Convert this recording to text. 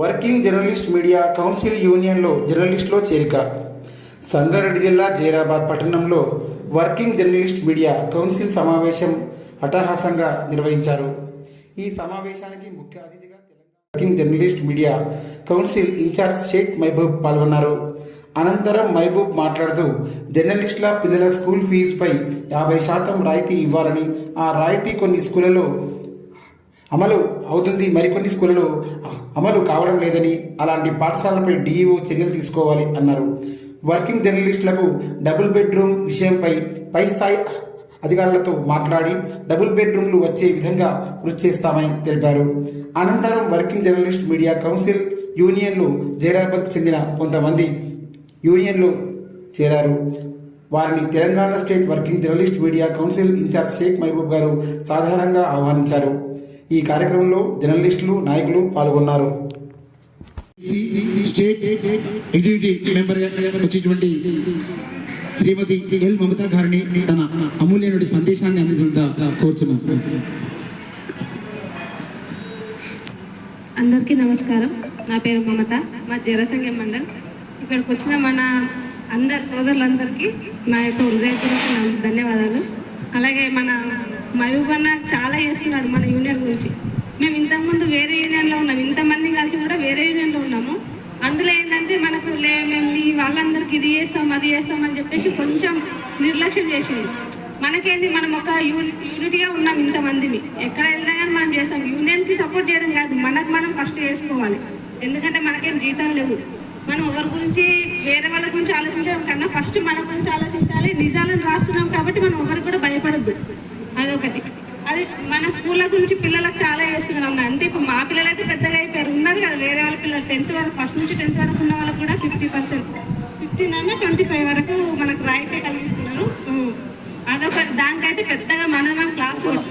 Working journalist media council యూనియన్లో జర్నలిస్టులో చేరిక. సంగారెడ్డి జిల్లా జైరాబాద్ పట్టణంలో వర్కింగ్ జర్నలిస్ట్ మీడియా కౌన్సిల్ సమావేశం అట్టహాసంగా నిర్వహించారు. ఈ సమావేశానికి ముఖ్య అతిథిగా Telangana working journalist media council incharge Sheikh Mahaboob పాల్గొన్నారు. అనంతరం మహబూబ్ మాట్లాడుతూ జర్నలిస్టుల పిల్లల స్కూల్ ఫీజుపై యాభై శాతం రాయితీ ఇవ్వాలని ఆ రాయితీ కొన్ని స్కూళ్ళలో అమలు అవుతుంది. మరికొన్ని స్కూళ్ళలో అమలు కావడం లేదని అలాంటి పాఠశాలలపై డీఈఓ చర్యలు తీసుకోవాలి అన్నారు. వర్కింగ్ జర్నలిస్టులకు డబుల్ బెడ్రూమ్ విషయంపై పై స్థాయి అధికారులతో మాట్లాడి డబుల్ బెడ్రూమ్లు వచ్చే విధంగా కృషి చేస్తామని తెలిపారు. అనంతరం వర్కింగ్ జర్నలిస్ట్ మీడియా కౌన్సిల్ యూనియన్లు జైరాబాద్కు చెందిన కొంతమంది యూనియన్లు చేరారు. వారిని Telangana state working journalist media council incharge Sheikh Mahaboob garu సాధారణంగా ఆహ్వానించారు. ఈ కార్యక్రమంలో జర్నలిస్టులు నాయకులు పాల్గొన్నారు. స్టేట్ ఎగ్జిక్యూటివ్ మెంబర్ వచ్చేటువంటి శ్రీమతి ఎల్ మమతా గారిని తన అమూల్యమైన సందేశాన్ని అందించడం కోరుచున్నాం అందరికీ నమస్కారం. నా పేరు మమత. మా జనసంఘం మండల్. ఇక్కడికి వచ్చిన మన అందరి సోదరులందరికీ నా యొక్క హృదయపూర్వక ధన్యవాదాలు. అలాగే మన మహబూబ్ అన్న చాలా చేస్తున్నాడు మన యూనియన్ గురించి మేము ఇంతకుముందు వేరే యూనియన్లో ఉన్నాం ఇంతమంది కలిసి కూడా వేరే యూనియన్లో ఉన్నాము అందులో ఏంటంటే మనకు లే మేము మీ వాళ్ళందరికీ ఇది చేస్తాం అది చేస్తాం అని చెప్పేసి కొంచెం నిర్లక్ష్యం చేసింది. మనకేంది మనం ఒక యూని యూనిటీగా ఉన్నాం ఇంతమందిని. ఎక్కడ వెళ్ళినా కానీ మనం చేస్తాం. యూనియన్కి సపోర్ట్ చేయడం కాదు మనకు మనం ఫస్ట్ చేసుకోవాలి. ఎందుకంటే మనకేం జీతాలు లేవు. మనం ఎవరి గురించి వేరే వాళ్ళ గురించి ఆలోచించడం కన్నా ఫస్ట్ మన గురించి ఆలోచించాలి. నిజాలను రాస్తున్నాం కాబట్టి మనం ఎవరికి కూడా భయపడద్దు. అదొకటి. అది మన స్కూళ్ళ గురించి పిల్లలకు చాలా చేస్తున్నాం అంటే ఇప్పుడు మా పిల్లలు అయితే పెద్దగా అయిపోయారు. ఉన్నారు కదా వేరే వాళ్ళ పిల్లలు. టెన్త్ వరకు ఫస్ట్ నుంచి టెన్త్ వరకు ఉన్న వాళ్ళకి కూడా ఫిఫ్టీ పర్సెంట్. ఫిఫ్టీన్ అన్న ట్వంటీ ఫైవ్ వరకు మనకు రాయితే కలిగిస్తున్నారు. అదొక దానికైతే పెద్దగా మన క్లాస్